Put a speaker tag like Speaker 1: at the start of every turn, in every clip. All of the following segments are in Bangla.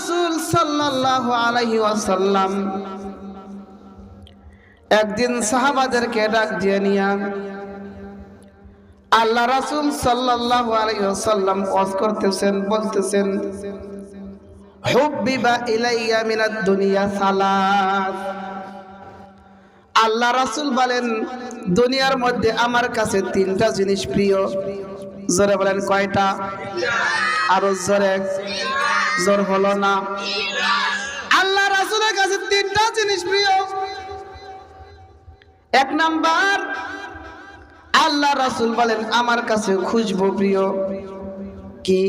Speaker 1: রাসূল সাল্লাল্লাহু আলাইহি ওয়াসাল্লাম একদিন সাহাবাদেরকে ডাক দিয়ে নিয়া আল্লাহ রাসুল সাল্লাল্লাহু আলাইহি ওয়াসাল্লাম ওয়াজ করতেছেন, বলতেছেন, হুব্বিবা ইলাইয়া মিনাদ দুনিয়া সালাস। আল্লাহ রাসূল বলেন, দুনিয়ার মধ্যে আমার কাছে তিনটা জিনিস প্রিয়। জোরে বলেন কয়টা? আরও জোরে। জোর হলো না। আল্লাহ রাসূলের কাছে তিনটা জিনিস প্রিয়। এক নাম্বার, আল্লাহ রাসূল বলেন, আমার কাছে খুশবু প্রিয়। কি?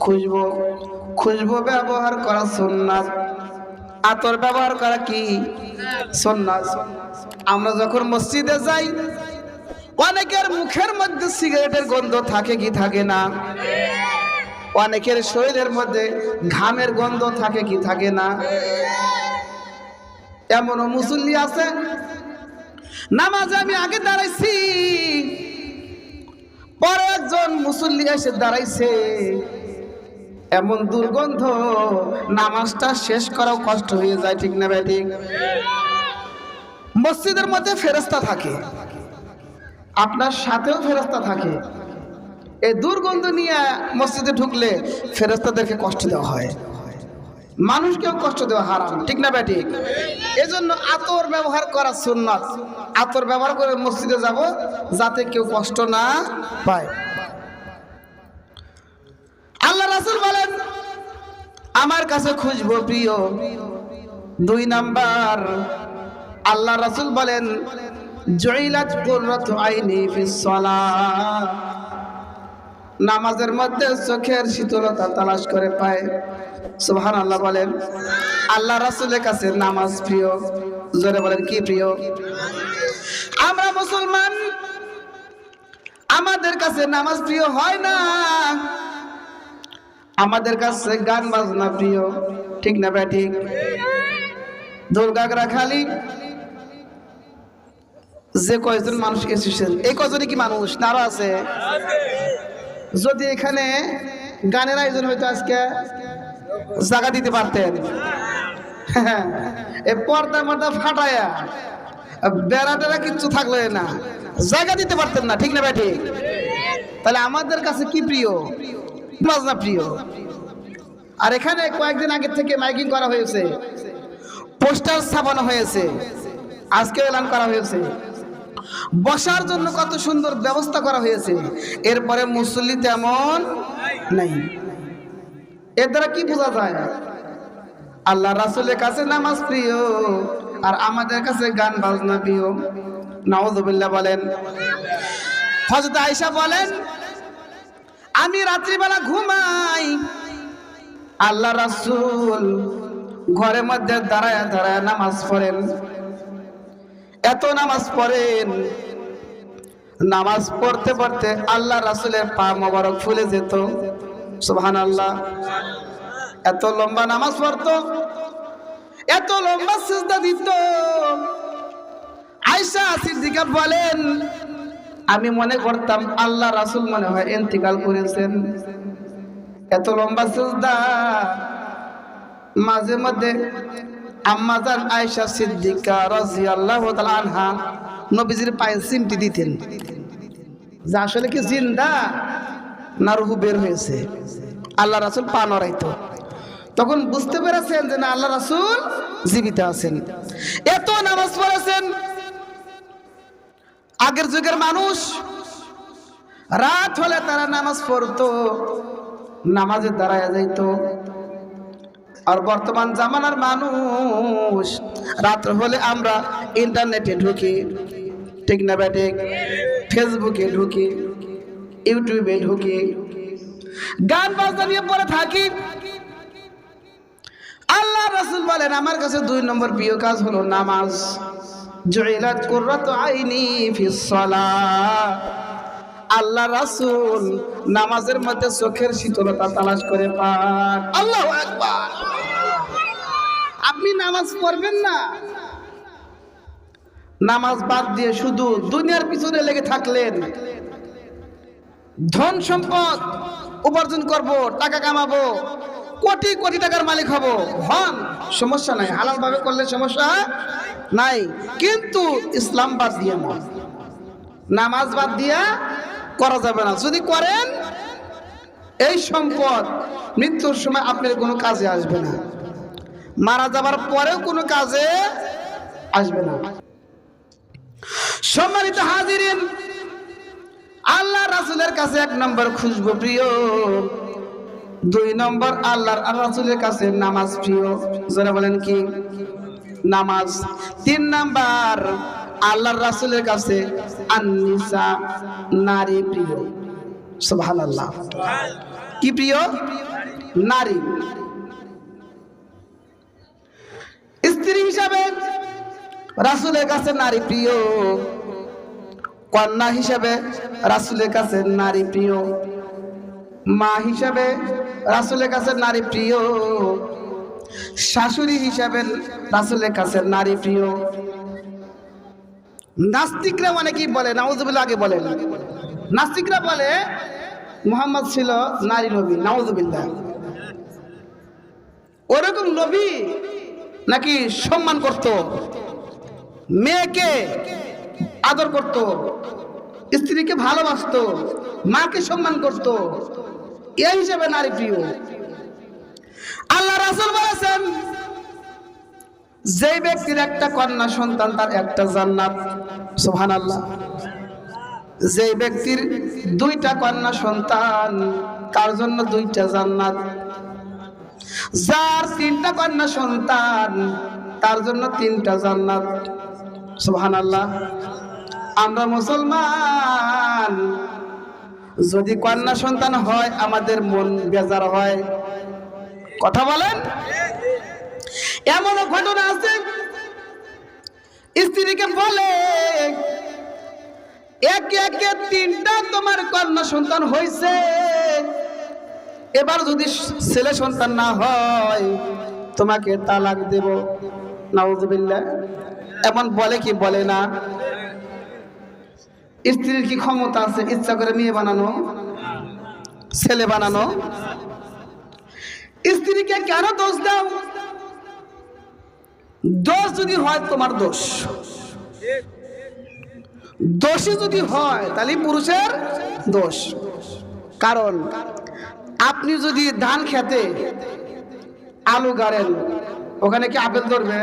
Speaker 1: খুশবু। খুশবু ব্যবহার করা সুন্নাত। আতর ব্যবহার করা কি? সুন্নাত। আমরা যখন মসজিদে যাই, অনেকের মুখের মধ্যে সিগারেটের গন্ধ থাকে কি থাকে না? অনেকের শরীরের মধ্যে ঘামের গন্ধ থাকে কি থাকে না? এমনও মুসল্লি আছে। নামাজে আমি আগে দাঁড়াইছি। পরে একজন মুসল্লি এসে দাঁড়াইছে। এমন দুর্গন্ধ, নামাজটা শেষ করাও কষ্ট হয়ে যায়, ঠিক না ভাই, ঠিক? মসজিদের মধ্যে ফেরস্তা থাকে। আপনার সাথেও ফেরস্তা থাকে। এই দুর্গন্ধ নিয়ে মসজিদে ঢুকলে ফেরস্তাদেরকে কষ্ট দেওয়া হয়। মানুষকেও কষ্ট দেওয়া হারাম, ঠিক না ব্যাটি এজন্য আতর ব্যবহার করা সুন্নাত। আতর ব্যবহার করে মসজিদে যাব যাতে কেউ কষ্ট না পায়। আল্লাহ রাসূল বলেন, আমার কাছে খুঁজবো প্রিয় দুই নাম্বার। আল্লাহ রাসূল বলেন কুররাতু আইনি ফিস নামাজের মধ্যে চোখের শীতলতা তালাশ করে পায়। সুবহান আল্লাহ বলেন, আল্লাহ রাসূলের কাছে নামাজ প্রিয়। জোরে বলেন, কি প্রিয়? আমরা মুসলমান, আমাদের কাছে নামাজ প্রিয় হয় না। আমাদের কাছে গান বাজনা প্রিয়। ঠিক না ভাই, ঠিক? দুর্গাগরা খালি। যে কয়জন মানুষ এসেছেন, এই কয়জনই কি মানুষ? না আরও আছে? যদি এখানে গানের আয়োজন হয়তো আজকে জায়গা দিতে পারতেন। পর্দা মর্দা ফাটায়া বেড়া টেরা কিচ্ছু থাকলে না। জায়গা দিতে পারতেন না, ঠিক না ভাই ঠিক? তাহলে আমাদের কাছে কি প্রিয়? বাজনা প্রিয়। আর এখানে কয়েকদিন আগে থেকে মাইকিং করা হয়েছে। পোস্টার ছাপানো হয়েছে। আজকে এলান করা হয়েছে। বসার জন্য কত সুন্দর ব্যবস্থা করা হয়েছে। এরপরে মুসল্লি তেমন নাই। এর দ্বারা কি বোঝা যায়? আল্লাহ রাসুলের কাছে নামাজ প্রিয়, আর আমাদের কাছে গান বাজনা প্রিয়। নাওজুবিল্লাহ বলেন। হজরত আয়েশা বলেন, আমি রাত্রিবেলা ঘুমাই। আল্লাহ রাসুল ঘরের মধ্যে দাঁড়ায় দাঁড়ায় নামাজ পড়েন। এত নামাজ পড়েন। নামাজ পড়তে পড়তে আল্লাহ রাসূলের পা মোবারক ফুলে যেত। সুবহান আল্লাহ এত লম্বা নামাজ পড়তো। এত লম্বা সিজদা দিত। আয়েশা সিদ্দিকা বলেন, আমি মনে করতাম আল্লাহ রাসুল মনে হয় ইন্তিকাল করেছেন। এত লম্বা সিজদা। মাঝে মধ্যে আম্মাজান আয়েশা সিদ্দিকা রাদিয়াল্লাহু তাআলা আনহা নবীজির পায়ে সিমটি দিতেন। যা আসলে কি জিন্দা না রুহু বের হয়েছে? আল্লাহ রাসূল পা নড়াইতো। তখন বুঝতে পেরেছেন যে না, আল্লাহ রাসূল জীবিত আছেন। এত নামাজ পড়েছেন। আগের যুগের মানুষ রাত হলে তারা নামাজ পড়তো, নামাজে দাঁড়ায় যাইত। আর বর্তমান জামানার মানুষ, রাত্র হলে আমরা ইন্টারনেটে ঢুকি, ঠিক না ব্যাটিক ফেসবুকে ঢুকি ইউটিউবে ঢুকি, গান বাজনা নিয়ে পড়ে থাকি। আল্লাহ রাসূল বলেন, আমার কাছে দুই নম্বর প্রিয় কাজ হলো নামাজ। জুইলাত কুররাতু আইনি ফিস আল্লাহ রাসূল নামাজের মধ্যে চোখের শীতলতা তালাশ করে পান। আল্লাহু আকবার। আপনি নামাজ পড়বেন না। নামাজ বাদ দিয়ে শুধু দুনিয়ার পিছনে লেগে থাকলেন। ধন সম্পদ উপার্জন করব, টাকা কামাবো, কোটি কোটি টাকার মালিক হব। হন সমস্যা নাই হালাল ভাবে করলে সমস্যা নাই। কিন্তু ইসলাম বাদ দিয়ে না নামাজ বাদ দিয়া করা যাবে না। যদি করেন, এই সম্পদ মৃত্যুর সময় আপনার কোনো কাজে আসবে না। মারা যাবার পরেও কোনো কাজে আসবে না। সম্মানিত হাজিরিন আল্লাহ রাসুলের কাছে এক নম্বর খুশবু প্রিয়, দুই নম্বর আল্লাহর আর রাসুলের কাছে নামাজ প্রিয়। যারা বলেন কি? নামাজ। তিন নাম্বার আল্লাহর রাসুলের কাছে আন্নিসা নারী প্রিয়। সুবহানাল্লাহ। কি প্রিয়? নারী। স্ত্রী হিসাবে, রাসুলের কাছে নারী প্রিয়, কন্যা হিসাবে রাসুলের কাছে নারী প্রিয়, মা হিসাবে রাসুলের কাছে নারী প্রিয়, শাশুড়ি হিসাবে রাসুলের কাছে নারী প্রিয়। নাস্তিকরা অনেকেই বলে, নাউজুবিল্লাহ আগে বলেন, নাস্তিকরা বলে, মোহাম্মদ ছিল নারী নবী, নাউজুবিল্লাহ। ওরকম নবী নাকি সম্মান করত? মেয়েকে আদর করত? স্ত্রীকে ভালোবাসতো? মাকে সম্মান করত? এই হিসেবে নারী প্রিয়। আল্লাহ রাসুল বলেছেন যে ব্যক্তির একটা কন্যা সন্তান, তার একটা জান্নাত। সোহান আল্লাহ যে ব্যক্তির দুইটা কন্যা সন্তান, তার জন্য দুইটা জান্নাত। যার তিনটা কন্যা সন্তান, তার জন্য তিনটা জান্নাত। সুহান আল্লাহ আমরা মুসলমান, যদি কন্যা সন্তান হয়, আমাদের মন বেজার হয়। কথা বলেন? এমনও ঘটনা আছে, স্ত্রীকে বলে, একে একে তিনটা তোমার কন্যা সন্তান হয়েছে এবার যদি ছেলে সন্তান না হয়, তোমাকে তালাক দেব। নাউজুবিল্লাহ। এমন বলে কি বলে না? স্ত্রীর কি ক্ষমতা আছে? ইচ্ছা করে মেয়ে বানানো? ছেলে বানানো? স্ত্রীকে কেন দোষ দাও? দোষ যদি হয় তোমার দোষ। দোষী যদি হয়, তাহলে পুরুষের দোষ। কারণ আপনি যদি ধান খেতে আলু গাড়েন, ওখানে কি আপেল ধরবে?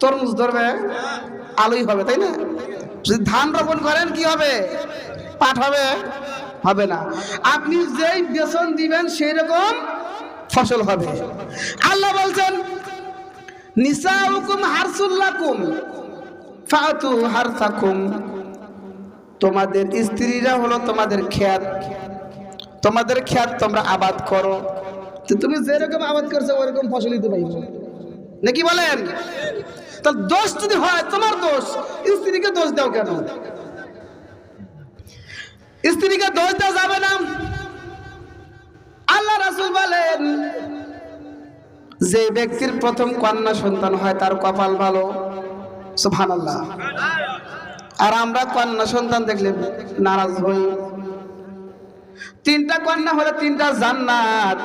Speaker 1: তরমুজ ধরবে? আলুই হবে, তাই না? যদি ধান রোপণ করেন, কি হবে? পাট হবে? হবে না। আপনি যেই বেতন দিবেন সেই রকম ফসল হবে। আল্লাহ বলছেন, নিসাউকুম হারসুল্লাকুম ফাতু হারসাকুম। তোমাদের স্ত্রীরা হলো তোমাদের খ্যাত। তোমাদের খ্যাত তোমরা আবাদ করো। তুমি যেরকম আবাদ করছ ওরকম ফসল দিতে পাইব নাকি বলেন? তাহলে দোষ যদি হয় তোমার দোষ। স্ত্রীকে দোষ দাও কেন? স্ত্রীকে দোষ দেওয়া যাবে না। আল্লাহ রাসুল বলেন যে ব্যক্তির প্রথম কন্যা সন্তান হয় তার কপাল ভালো। আল্লাহ আর আমরা কন্যা সন্তান দেখলে নারাজ হই। তিনটা কন্যা হলে তিনটা জান্নাত।